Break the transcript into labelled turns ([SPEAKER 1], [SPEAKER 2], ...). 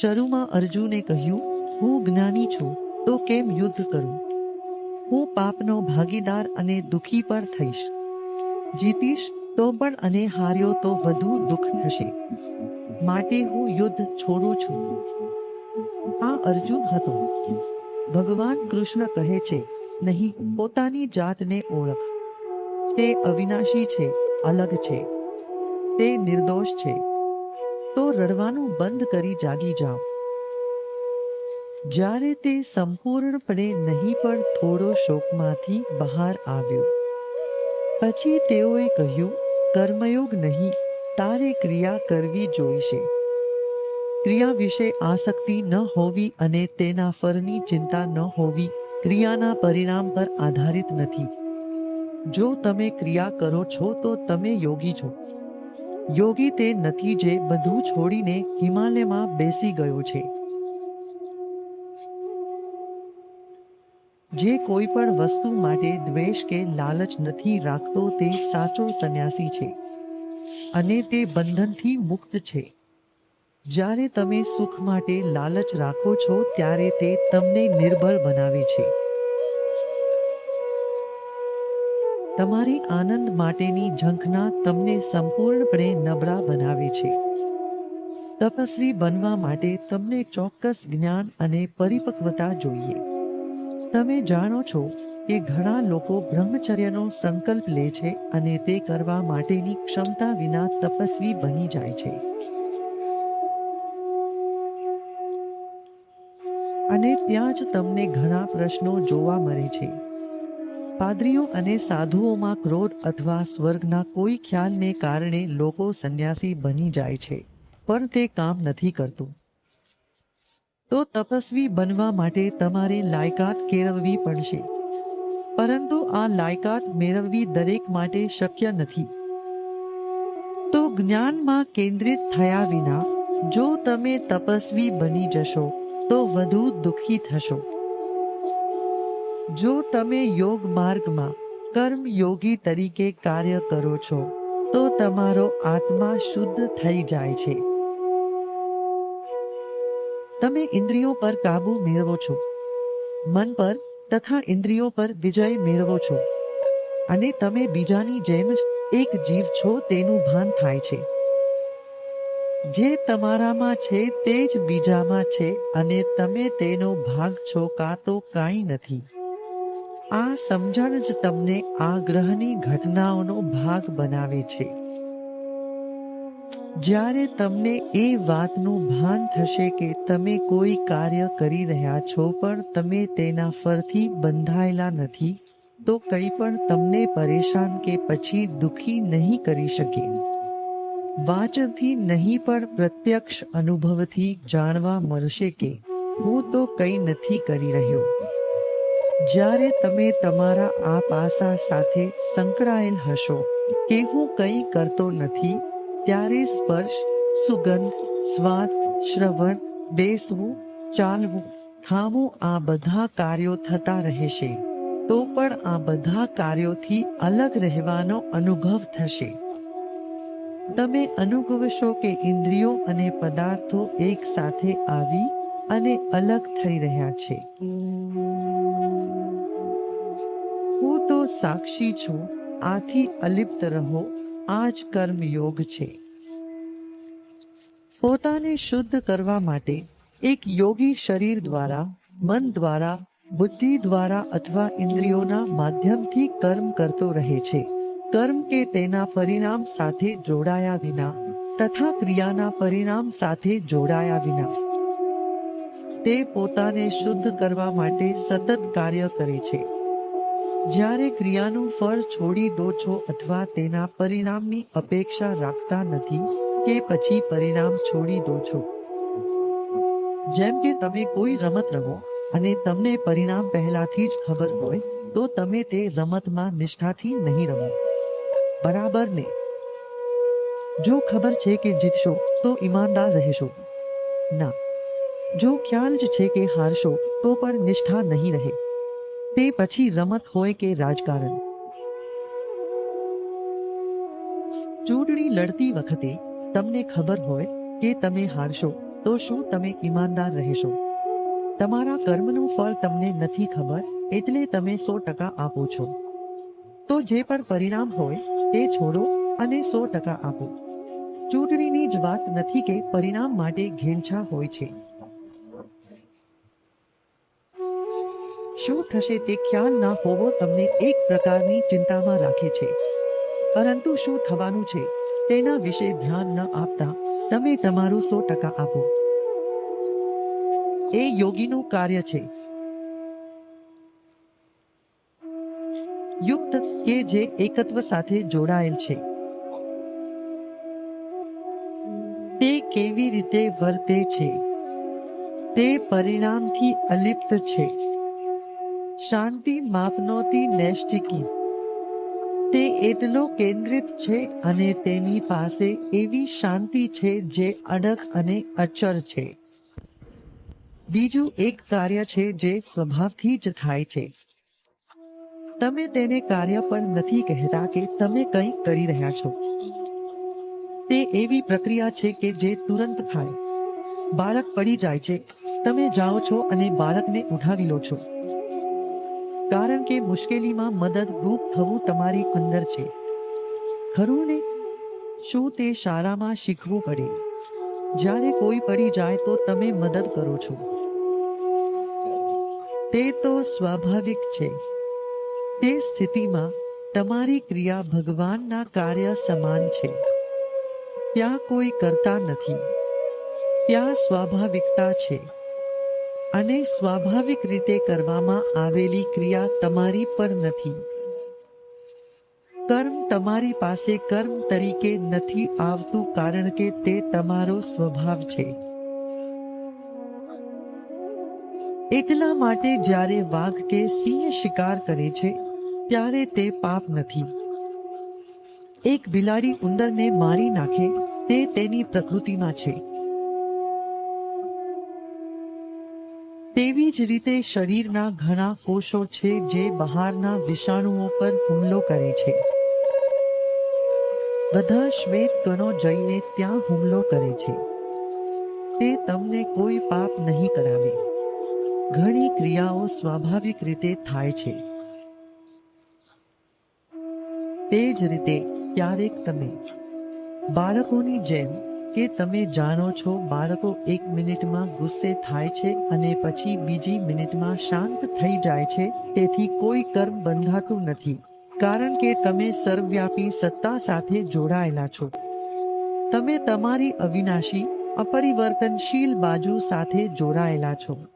[SPEAKER 1] શરૂમાં અર્જુને કહ્યું, હું જ્ઞાની છું, તો કેમ યુદ્ધ કરું? હું પાપનો ભાગીદાર અને દુઃખી પણ થઈશ. જીતીશ તો પણ અને હાર્યો તો વધુ દુઃખ થશે. માટે હું યુદ્ધ છોડું છું. આ અર્જુન હતો. ભગવાન કૃષ્ણ કહે છે, નહીં, પોતાની જાતને ઓળખ. તે અવિનાશી છે, અલગ છે. તે નિર્દોષ છે. તો રડવાનું બંધ કરી જાગી જાઓ. જ્યારે તે સંપૂર્ણપણે નહીં પણ થોડો શોકમાંથી બહાર આવ્યો. પછી તેઓએ કહ્યું, કર્મયોગ નહીં, તારે ક્રિયા કરવી જોઈશે. ક્રિયા વિશે આસક્તિ ન હોવી અને તેના ફરની ચિંતા ન હોવી ક્રિયાના પરિણામ પર આધારિત નથી. જો તમે ક્રિયા કરો છો તો તમે યોગી છો. યોગી તે નથી જે બધું છોડીને હિમાલયમાં બેસી ગયો છે. જે કોઈ પણ વસ્તુ માટે દ્વેષ કે લાલચ નથી રાખતો તે સાચો સંન્યાસી છે અને તે બંધનથી મુક્ત છે. જ્યારે તમે સુખ માટે લાલચ રાખો છો, ત્યારે તે તમને નિર્બળ બનાવે છે. તમારી આનંદ માટેની ઝંખના તમને સંપૂર્ણપણે નબળા બનાવે છે. તપસ્વી બનવા માટે તમને ચોક્કસ જ્ઞાન અને પરિપક્વતા જોઈએ. તમે જાણો છો કે ઘણા લોકો બ્રહ્મચર્યનો સંકલ્પ લે છે અને તે કરવા માટેની ક્ષમતા વિના તપસ્વી બની જાય છે. અને ત્યાં જ તમને ઘણા પ્રશ્નો જોવા મળે છે. પાદરીઓ અને સાધુઓમાં ક્રોધ અથવા સ્વર્ગના કોઈ ખ્યાલને કારણે લોકો સંન્યાસી બની જાય છે, પણ તે કામ નથી કરતું. તો તપસ્વી બનવા માટે તમારે લાયકાત કેળવવી પડશે. પરંતુ આ લાયકાત મેળવવી દરેક માટે શક્ય નથી. તો જ્ઞાનમાં કેન્દ્રિત થયા વિના, જો તમે તપસ્વી બની જશો, તો વધુ દુઃખી થશો. જો તમે યોગ માર્ગમાં કર્મ યોગી તરીકે કાર્ય કરો છો, તો તમારો આત્મા શુદ્ધ થઈ જાય છે. તમે ઇન્દ્રિયો પર કાબુ મેળવો છો. મન પર તથા ઇન્દ્રિયો પર વિજય મેળવો છો. અને તમે બીજાની જેમ જ એક જીવ છો તેનું ભાન થાય છે. જે તમારામાં છે તે જ બીજામાં છે અને તમે તેનો ભાગ છો કાં તો કાંઈ નથી. આ સમજણ જ તમને આ ગ્રહની ઘટનાઓનો ભાગ બનાવે છે. જ્યારે તમને એ વાતનું ભાન થશે કે તમે કોઈ કાર્ય કરી રહ્યા છો પણ તમે તેના ફરથી બંધાયેલા નથી, તો કંઈ પણ તમને પરેશાન કે પછી દુખી નહીં કરી શકે. વાચનથી નહીં પણ પ્રત્યક્ષ અનુભવથી જાણવા મળશે કે હું તો કંઈ નથી કરી રહ્યો. જ્યારે તમે તમારા આ પાસા સાથે સંકળાયેલ હશો કે હું કંઈ કરતો નથી, ત્યારે સ્પર્શ, સુગંધ, સ્વાદ, શ્રવણ, બેસવું, ચાલવું, ખાવું આ બધા કાર્યો થતા રહેશે. તો પણ આ બધા કાર્યોથી અલગ રહેવાનો અનુભવ થશે. તમે અનુભવશો કે ઇન્દ્રિયો અને પદાર્થો એકસાથે આવી અને અલગ થઈ રહ્યા છે. હું તો સાક્ષી છું, આથી અલિપ્ત રહો આ જ કર્મયોગ છે. પોતાને શુદ્ધ કરવા માટે એક યોગી શરીર દ્વારા, મન દ્વારા, બુદ્ધિ દ્વારા અથવા ઇન્દ્રિયોના માધ્યમથી કર્મ કરતો રહે છે. કર્મ કે તેના પરિણામ સાથે જોડાયા વિના, તથા ક્રિયાના પરિણામ સાથે જોડાયા વિના. તે પોતાને શુદ્ધ કરવા માટે સતત કાર્ય કરે છે. જ્યારે ક્રિયાનું ફળ છોડી દો છો અથવા તેના પરિણામની અપેક્ષા રાખતા નથી કે પછી પરિણામ છોડી દો છો. જેમ કે તમે કોઈ રમત રમો અને તમને પરિણામ પહેલાથી જ ખબર હોય, તો તમે તે રમતમાં નિષ્ઠાથી નહીં રમો. બરાબર ને? જો ખબર છે કે જીતશો, તો ઈમાનદાર રહેશો. ના. જો ખ્યાલ જ છે કે હારશો, તો પણ નિષ્ઠા નહીં રહે. તે પછી રમત હોય કે રાજકારણ. ચૂંટણી લડતી વખતે તમને ખબર હોય કે તમે હારશો, તો શું તમે ઈમાનદાર રહેશો? તમારા કર્મનું ફળ તમને નથી ખબર, એટલે તમે સો ટકા આપો છો. તો જે પણ પરિણામ હોય, તે છોડો અને સો ટકા આપો. ચૂંટણીની જ વાત નથી કે પરિણામ માટે ઘેલછા હોય છે. શું થશે તે ખ્યાલ ના હોવો તમને એક પ્રકારની ચિંતામાં રાખે છે. પરંતુ શું થવાનું છે તેના વિશે ધ્યાન ન આપતા તમે તમારું સો ટકા આપો. એ યોગીનું કાર્ય છે. યુક્ત કે જે એકત્વ સાથે જોડાયેલ છે. તે કેવી રીતે વર્તે છે? તે પરિણામથી અલિપ્ત છે. શાંતિ માપનોતી નૈષ્ટિકી તે એટલો કેન્દ્રિત છે અને તેની પાસે એવી શાંતિ છે જે અડગ અને અચળ છે. બીજું એક કાર્ય છે જે સ્વભાવથી જ થાય છે. તમે તેને કાર્ય પણ નથી કહેતા કે તમે કંઈક કરી રહ્યા છો. તે એવી પ્રક્રિયા છે કે જે તુરંત થાય. બાળક પડી જાય છે. તમે જાઓ છો અને બાળકને ઉઠાવી લો છો. કારણ કે મુશ્કેલીમાં મદદરૂપ થવું તમારી અંદર છે. ખરું ને શું તે શાળામાં શીખવું પડે? જ્યારે કોઈ પડી જાય તો તમે મદદ કરો છો. તે તો સ્વાભાવિક છે. તે સ્થિતિમાં તમારી ક્રિયા ભગવાનના કાર્ય સમાન છે. ત્યાં કોઈ કરતા નથી. ત્યાં સ્વાભાવિકતા છે. અને સ્વાભાવિક રીતે કરવામાં આવેલી ક્રિયા તમારી પર નથી. કર્મ તમારી પાસે કર્મ તરીકે નથી આવતું કારણ કે તે તમારો સ્વભાવ છે. એટલા માટે જ્યારે વાઘ કે સિંહ શિકાર કરે છે, ત્યારે તે પાપ નથી. એક બિલાડી ઉંદરને મારી નાખે, તે તેની પ્રકૃતિમાં છે. તેવી જ રીતે શરીરના ઘણા કોષો છે જે બહારના વિષાણુઓ પર હુમલો કરે છે. બધા શ્વેત કણો જઈને ત્યાં હુમલો કરે છે. તે તમને કોઈ પાપ નહીં કરાવે. ઘણી ક્રિયાઓ સ્વાભાવિક રીતે થાય છે. તે જ રીતે ક્યારેક તમે બાળકોની જેમ કે તમે જાણો છો, બાળકો એક મિનિટમાં ગુસ્સે થાય છે અને પછી બીજી મિનિટમાં શાંત થઈ જાય છે, તેથી કોઈ કર્મ બંધાતું નથી. કારણ કે તમે સર્વવ્યાપી સત્તા સાથે જોડાયેલા છો. તમે તમારી અવિનાશી, અપરિવર્તનશીલ બાજુ સાથે જોડાયેલા છો.